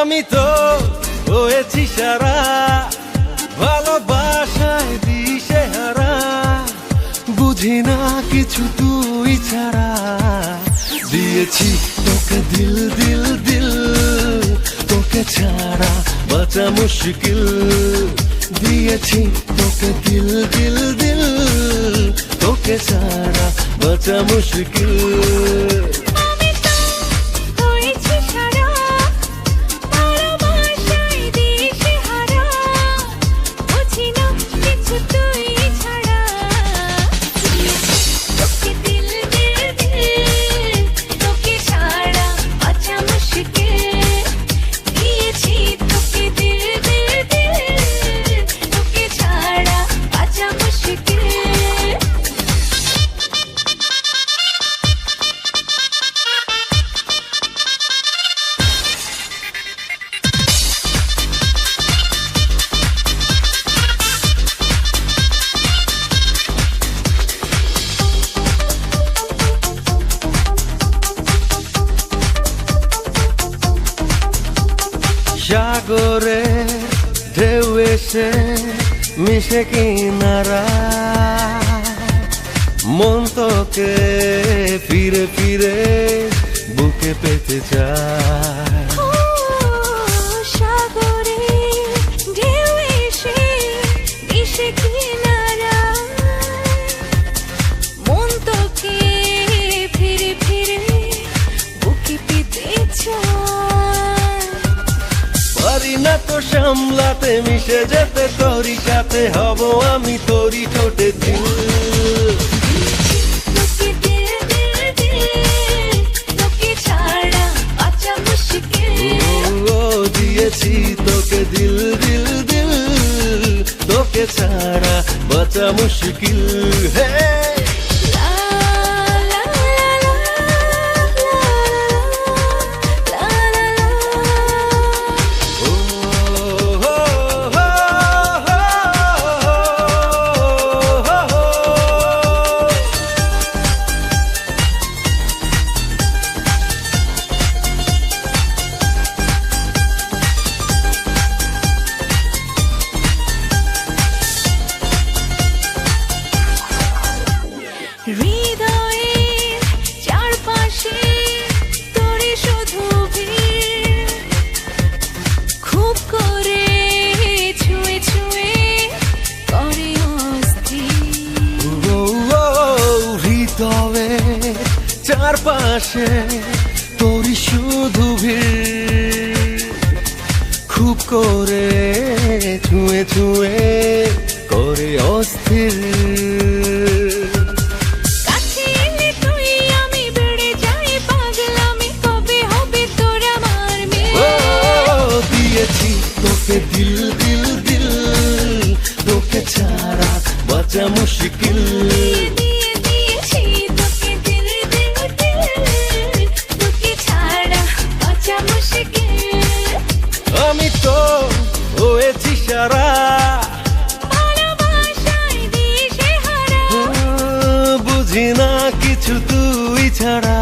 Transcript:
আমি তো হয়েছি সারা বুঝি না কিছু তুই ছাড়া। দিয়েছি তোকে দিল দিল দিল, তোকে ছাড়া বাঁচা মুশকিল। দিয়েছি তোকে দিল দিল দিল, তোকে ছাড়া বাঁচা মুশকিল। সাগরে ঢেউ এসে মিশে কিনারা। মন তোকে ফিরে ফিরে বুকে পেতে চায়। পারি না তো সামলাতে মিশে যেতে তোরই সাথে হব আমি তোরই ঠোঁটে দিল। দিয়েছি তোকে দিল দিল দিল তোকে ছাড়া বাঁচা মুশকিল। চারপাশে তোরে খুব করে ছুঁয়ে ছুঁয়ে চারপাশে তোরই শুধু ভিড়। খুব করে ছুঁয়ে ছুঁয়ে করে অস্থির। ছাড়া বাঁচা মুশকিল। আমি তো হয়েছি সারা। বুঝি না কিছু তুই ছাড়া।